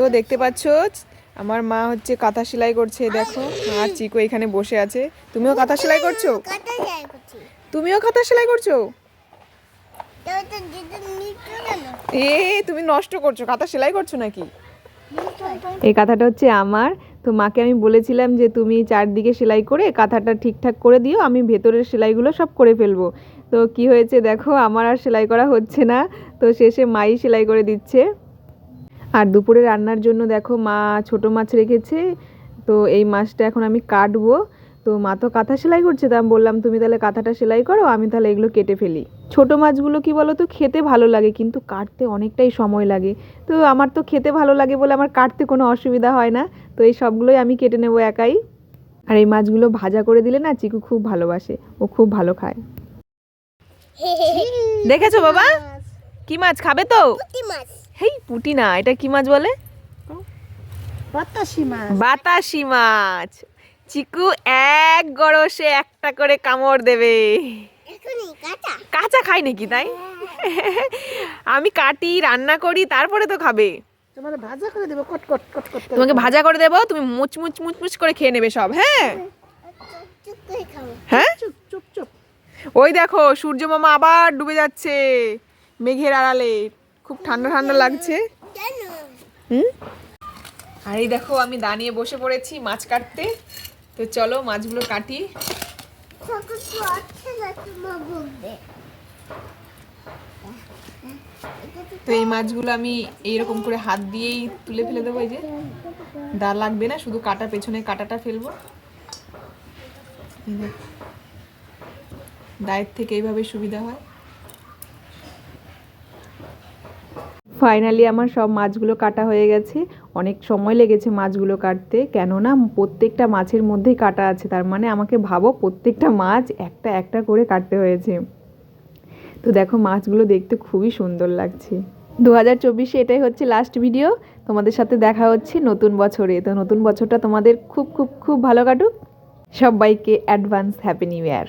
তো দেখতে পাচ্ছ আমার মা হচ্ছে কাঁথা সেলাই করছে দেখো আর চিকু এখানে বসে আছে। তুমিও কাঁথা সেলাই করছ? তুমিও কাঁথা সেলাই করছ? এ তুমি নষ্ট করছ কাঁথা সেলাই করছ নাকি? এই কাঁথাটা হচ্ছে আমার। তো মাকে আমি বলেছিলাম যে তুমি চারদিকে সেলাই করে কাঁথাটা ঠিকঠাক করে দিও আমি ভেতরের সেলাইগুলো সব করে ফেলব। তো কি হয়েছে দেখো আমার আর সেলাই করা হচ্ছে না। তো শেষে মাই সেলাই করে দিচ্ছে। আর দুপুরে রান্নার জন্য দেখো মা ছোট মাছ রেখেছে তো এই মাছটা এখন আমি কাটবো। তো মা তো কাঁথা সেলাই করছে তা আমি বললাম তুমি তাহলে কাঁথাটা সেলাই করো আমি তাহলে এগুলো কেটে ফেলি। ছোট মাছগুলো কি বলো তো খেতে ভালো লাগে কিন্তু কাটতে অনেকটাই সময় লাগে। তো আমার তো খেতে ভালো লাগে বলে আমার কাটতে কোনো অসুবিধা হয় না তো এই সবগুলোই আমি কেটে নেব একাই। আর এই মাছগুলো ভাজা করে দিলে না চিকু খুব ভালোবাসে ও খুব ভালো খায়। দেখেছ বাবা? কি মাছ খাবে তো? মাছ। হেই পুটি না এটা কি মাছ বলে? বাতাসি মাছ। বাতাসি মাছ। চিকু এক গড়সে একটা করে কামড় দেবে। কাঁচা? খাই নাকি তাই? আমি কাটি রান্না করি তারপরে তো খাবে। ভাজা করে দেবো কট কট কট কট তোমাকে ভাজা করে দেবো তুমি মুচ মুচ মুচ মুচ করে খেয়ে নেবে সব হ্যাঁ? হ্যাঁ? চুপ চুপ চুপ। ওই দেখো সূর্য মামা আবার ডুবে যাচ্ছে মেঘের আড়ালে। খুব ঠান্ডা ঠান্ডা লাগছে। হুম? আর এই দেখো আমি দাঁড়িয়ে বসে পড়েছি মাছ কাটতে। তো চলো মাছগুলো কাটি। তো আছে না তোমার বলবে। তো এই মাছগুলো আমি এইরকম করে হাত দিয়েই তুলে ফেলে দেবো এই যে। দা লাগবে না শুধু কাটা পেছনে কাটাটা ফেলব। দায়ের থেকে এইভাবে সুবিধা হয়। ফাইনালি আমার সব মাছগুলো কাটা হয়ে গেছে। অনেক সময় লেগেছে মাছগুলো কাটতে। কেননা প্রত্যেকটা মাছের মধ্যেই কাটা আছে। তার মানে আমাকে ভাবো প্রত্যেকটা মাছ একটা একটা করে কাটতে হয়েছে। তো দেখো মাছগুলো দেখতে খুবই সুন্দর লাগছে। দু হাজার চব্বিশে এটাই হচ্ছে লাস্ট ভিডিও তোমাদের সাথে দেখা হচ্ছে নতুন বছরে। তো নতুন বছরটা তোমাদের খুব খুব খুব ভালো কাটুক। সবাইকে অ্যাডভান্স হ্যাপি নিউ ইয়ার